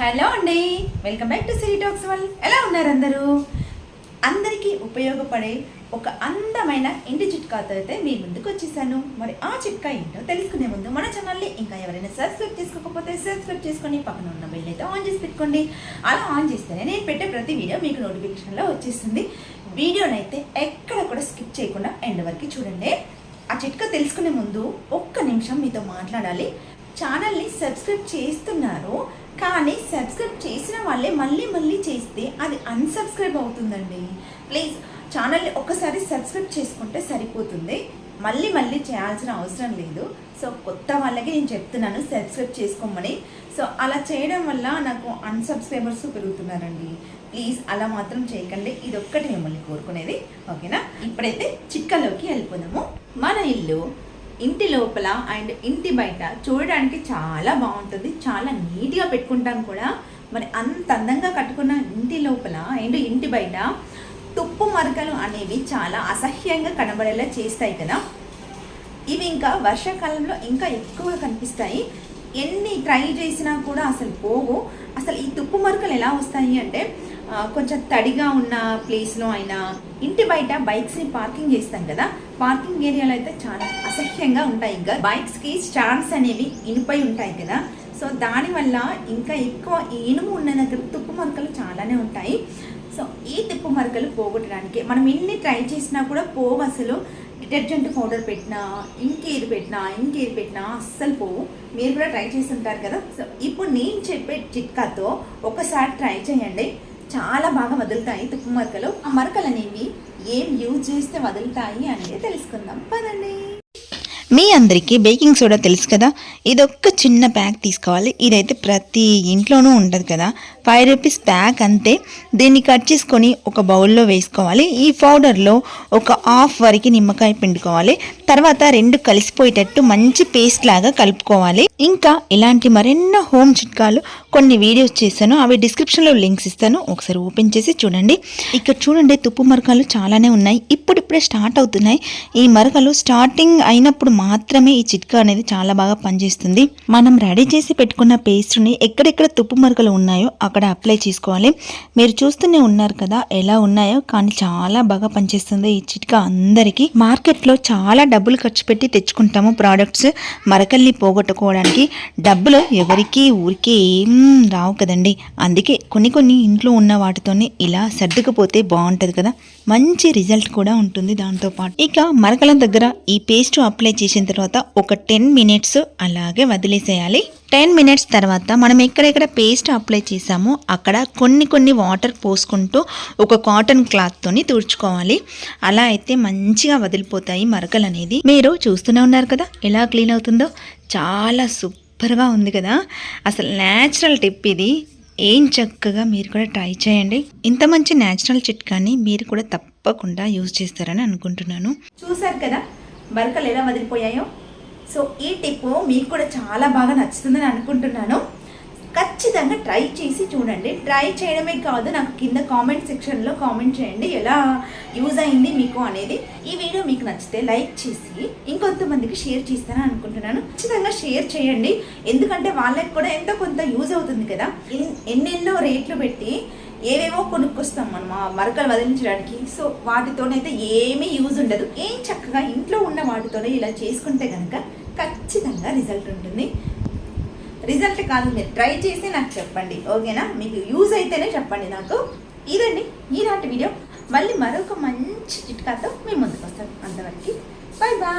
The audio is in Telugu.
హలో అండి. Welcome back to city talks వల్ ఎలా ఉన్నారు అందరూ? అందరికీ ఉపయోగపడే ఒక అందమైన ఇంటి చిట్కాతో అయితే మీ ముందుకు వచ్చేసాను. మరి ఆ చిట్కా ఏంటో తెలుసుకునే ముందు మన ఛానల్ని ఇంకా ఎవరైనా సబ్స్క్రైబ్ చేసుకోకపోతే సబ్స్క్రైబ్ చేసుకొని పక్కన ఉన్న బెల్ అయితే ఆన్ చేసి పెట్టుకోండి. అలా ఆన్ చేస్తేనే నేను పెట్టే ప్రతి వీడియో మీకు నోటిఫికేషన్లో వచ్చేస్తుంది. వీడియోనైతే ఎక్కడ కూడా స్కిప్ చేయకుండా ఎండ్ వరకు చూడండి. ఆ చిట్కా తెలుసుకునే ముందు ఒక్క నిమిషం మీతో మాట్లాడాలి. ఛానల్ని సబ్స్క్రైబ్ చేస్తున్నారు కానీ సబ్స్క్రైబ్ చేసిన వాళ్ళే మళ్ళీ మళ్ళీ చేస్తే అది అన్సబ్స్క్రైబ్ అవుతుందండి. ప్లీజ్ ఛానల్ని ఒకసారి సబ్స్క్రైబ్ చేసుకుంటే సరిపోతుంది. మళ్ళీ మళ్ళీ చేయాల్సిన అవసరం లేదు. సో కొత్త వాళ్ళకి నేను చెప్తున్నాను సబ్స్క్రైబ్ చేసుకోమని. సో అలా చేయడం వల్ల నాకు అన్సబ్స్క్రైబర్స్ పెరుగుతున్నారండి. ప్లీజ్ అలా మాత్రం చేయకండి. ఇది ఒక్కటి మిమ్మల్ని కోరుకునేది. ఓకేనా? ఇప్పుడైతే చిక్కలోకి వెళ్ళిపోదాము. మన ఇల్లు ఇంటి లోపల అండ్ ఇంటి బయట చూడడానికి చాలా బాగుంటుంది. చాలా నీట్గా పెట్టుకుంటాం కూడా. మరి అంత అందంగా కట్టుకున్న ఇంటి లోపల అండ్ ఇంటి బయట తుప్పు మరకలు అనేవి చాలా అసహ్యంగా కనబడేలా చేస్తాయి కదా. ఇవి ఇంకా వర్షాకాలంలో ఇంకా ఎక్కువగా కనిపిస్తాయి. ఎన్ని ట్రై చేసినా కూడా అసలు పోవు. అసలు ఈ తుప్పు మరకలు ఎలా వస్తాయి అంటే కొంచెం తడిగా ఉన్న ప్లేస్లో అయినా ఇంటి బయట బైక్స్ని పార్కింగ్ చేస్తాం కదా. పార్కింగ్ ఏరియాలో అయితే చాలా అసహ్యంగా ఉంటాయి. ఇంకా బైక్స్కి స్టాండ్స్ అనేవి ఇనుపై ఉంటాయి కదా. సో దానివల్ల ఇంకా ఎక్కువ ఇనుము ఉన్న దగ్గర తుప్పు మరకలు చాలానే ఉంటాయి. సో ఈ తుప్పు మరకలు పోగొట్టడానికి మనం ఎన్ని ట్రై చేసినా కూడా పోవు అసలు. డిటర్జెంట్ పౌడర్ పెట్టినా ఇంకేది పెట్టినా ఇంకేది పెట్టినా అస్సలు పోవు. మీరు కూడా ట్రై చేసి ఉంటారు కదా. సో ఇప్పుడు నేను చెప్పే చిట్కాతో ఒకసారి ట్రై చేయండి. చాలా బాగా వదులుతాయి తుప్పు మరకలు. ఆ మరకలు అనేవి ఏం యూజ్ చేస్తే వదులుతాయి అనేది తెలుసుకుందాం. పదండి. మీ అందరికీ బేకింగ్ సోడా తెలుసు కదా? ఇదొక్క చిన్న ప్యాక్ తీసుకోవాలి. ఇదైతే ప్రతి ఇంట్లోనూ ఉంటుంది కదా? ఫైవ్ రూపీస్ ప్యాక్ అంతే. దీన్ని కట్ చేసుకొని ఒక బౌల్లో వేసుకోవాలి. ఈ పౌడర్లో ఒక హాఫ్ వరకు నిమ్మకాయ పిండుకోవాలి. తర్వాత రెండు కలిసిపోయేటట్టు మంచి పేస్ట్ లాగా కలుపుకోవాలి. ఇంకా ఇలాంటి మరెన్నో హోమ్ చిట్కాలు కొన్ని వీడియోస్ చేశాను. అవి డిస్క్రిప్షన్లో లింక్స్ ఇస్తాను. ఒకసారి ఓపెన్ చేసి చూడండి. ఇక్కడ చూడండి తుప్పు మరకలు చాలానే ఉన్నాయి. ఇప్పుడిప్పుడే స్టార్ట్ అవుతున్నాయి. ఈ మరకలు స్టార్టింగ్ అయినప్పుడు మాత్రమే ఈ చిట్కా అనేది చాలా బాగా పనిచేస్తుంది. మనం రెడీ చేసి పెట్టుకున్న పేస్ట్ని ఎక్కడెక్కడ తుప్పు మరకలు ఉన్నాయో అక్కడ అప్లై చేసుకోవాలి. మీరు చూస్తూనే ఉన్నారు కదా ఎలా ఉన్నాయో కానీ చాలా బాగా పనిచేస్తుంది ఈ చిట్కా అందరికీ. మార్కెట్లో చాలా డబ్బులు ఖర్చు పెట్టి తెచ్చుకుంటాము ప్రోడక్ట్స్. మరకల్ని పోగొట్టుకోవడానికి డబ్బులు ఎవరికి ఊరికే ఏం రావు కదండి. అందుకే కొన్ని కొన్ని ఇంట్లో ఉన్న వాటితోనే ఇలా సర్దుకుపోతే బాగుంటుంది కదా. మంచి రిజల్ట్ కూడా ఉంటుంది దాంతో పాటు. ఇక మరకల దగ్గర ఈ పేస్ట్ అప్లై తీసిన తర్వాత ఒక టెన్ మినిట్స్ అలాగే వదిలేసేయాలి. టెన్ మినిట్స్ తర్వాత మనం ఎక్కడెక్కడ పేస్ట్ అప్లై చేసామో అక్కడ కొన్ని కొన్ని వాటర్ పోసుకుంటూ ఒక కాటన్ క్లాత్తోని తుడుచుకోవాలి. అలా అయితే మంచిగా వదిలిపోతాయి మరకలు అనేది. మీరు చూస్తూనే ఉన్నారు కదా ఎలా క్లీన్ అవుతుందో? చాలా సూపర్గా ఉంది కదా. అసలు న్యాచురల్ టిప్ ఇది. ఏం చక్కగా మీరు కూడా ట్రై చేయండి. ఇంత మంచి న్యాచురల్ చిట్కాని మీరు కూడా తప్పకుండా యూజ్ చేస్తారని అనుకుంటున్నాను. చూసారు కదా మరకలు ఎలా వదిలిపోయాయో. సో ఈ టిప్ మీకు కూడా చాలా బాగా నచ్చుతుందని అనుకుంటున్నాను. ఖచ్చితంగా ట్రై చేసి చూడండి. ట్రై చేయడమే కాదు నాకు కింద కామెంట్ సెక్షన్లో కామెంట్ చేయండి. ఎలా యూజ్ అయింది మీకు అనేది ఈ వీడియో మీకు నచ్చితే లైక్ చేసి ఇంకొంతమందికి షేర్ చేస్తానని అనుకుంటున్నాను. ఖచ్చితంగా షేర్ చేయండి. ఎందుకంటే వాళ్ళకి కూడా ఎంతో కొంత యూజ్ అవుతుంది కదా. ఎన్- ఎన్నెన్నో రేట్లు పెట్టి ఏవేవో కొనుక్కొస్తాం మనం ఆ మరకలు వదిలించడానికి. సో వాటితోనైతే ఏమీ యూజ్ ఉండదు. ఏం చక్కగా ఇంట్లో ఉన్న వాటితోనే ఇలా చేసుకుంటే కనుక ఖచ్చితంగా రిజల్ట్ ఉంటుంది. రిజల్ట్ కాదు మీరు ట్రై చేసి నాకు చెప్పండి. ఓకేనా? మీకు యూజ్ అయితేనే చెప్పండి నాకు. ఇదండి ఈనాటి వీడియో. మళ్ళీ మరొక మంచి చిట్కాతో మేము ముందుకు వస్తాం అంతవరకు బాయ్ బాయ్